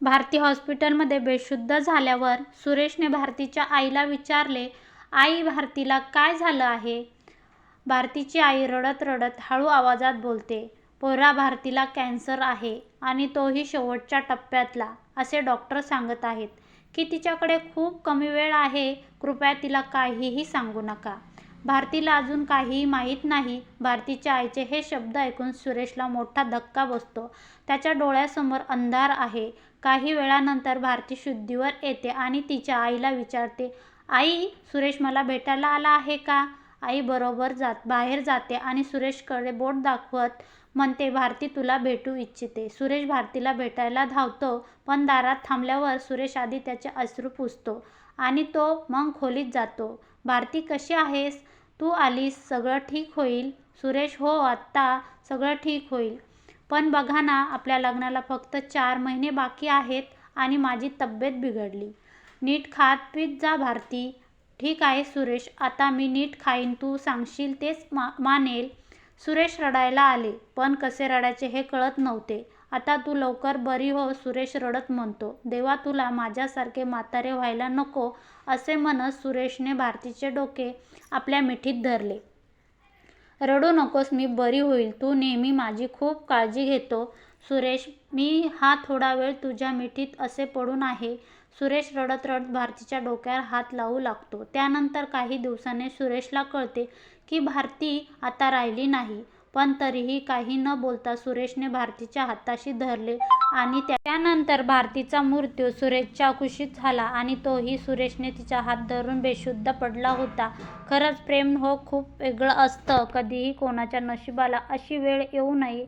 भारती हॉस्पिटलमध्ये बेशुद्ध झाल्यावर सुरेशने भारतीच्या आईला विचारले आई भारतीला काय झालं आहे? भारतीची आई रडत रडत हळू आवाजात बोलते पोरा भारतीला कॅन्सर आहे आणि तोही शेवटच्या टप्प्यातला असे डॉक्टर सांगत आहेत. की तिच्याकडे खूप कमी वेळ आहे कृपया तिला काहीही सांगू नका. भारतीला अजून काहीही माहीत नाही. भारतीच्या आईचे हे शब्द ऐकून सुरेशला मोठा धक्का बसतो. त्याच्या डोळ्यासमोर अंधार आहे. काही वेळानंतर भारती शुद्धीवर येते आणि तिच्या आईला विचारते आई सुरेश मला भेटायला आला आहे का? आई बरोबर जात बाहेर जाते आणि सुरेशकडे बोट दाखवत म्हणते भारती तुला भेटू इच्छिते. सुरेश भारतीला भेटायला धावतो पण दारात थांबल्यावर सुरेश आधी त्याचे अश्रू पुसतो आणि तो मग खोलीत जातो. भारती कशी आहेस? तू आलीस सगळं ठीक होईल? सुरेश हो आत्ता सगळं ठीक होईल. पण बघा ना आपल्या लग्नाला फक्त चार महिने बाकी आहेत आणि माझी तब्येत बिघडली. नीट खात पीत जा भारती. ठीक आहे सुरेश. आता मी नीट खाईन तू सांगशील तेच मा मानेल. सुरेश रडायला आले. पण कसे रडायचे हे कळत नव्हते. आता तू लवकर बरी हो सुरेश रडत म्हणतो. देवा तुला माझ्यासारखे म्हातारे व्हायला नको असे म्हणत सुरेशने भारतीचे डोके आपल्या मिठीत धरले. रडू नकोस मी बरी होईल. तू नेहमी माझी खूप काळजी घेतो. सुरेश मी हा थोडा वेळ तुझ्या मिठीत असे पडून आहे. सुरेश रडत रडत भारतीच्या डोक्यावर हात लावू लागतो. त्यानंतर काही दिवसांनी सुरेशला कळते की भारती आता राहिली नाही. पण तरीही काही न बोलता सुरेशने भारतीच्या हाताशी धरले आणि त्यानंतर भारतीचा मृत्यू सुरेशच्या कुशीत झाला आणि तोही सुरेशने तिचा हात धरून बेशुद्ध पडला होता. खरंच प्रेम हो खूप वेगळं असतं. कधीही कोणाच्या नशिबाला अशी वेळ येऊ नये.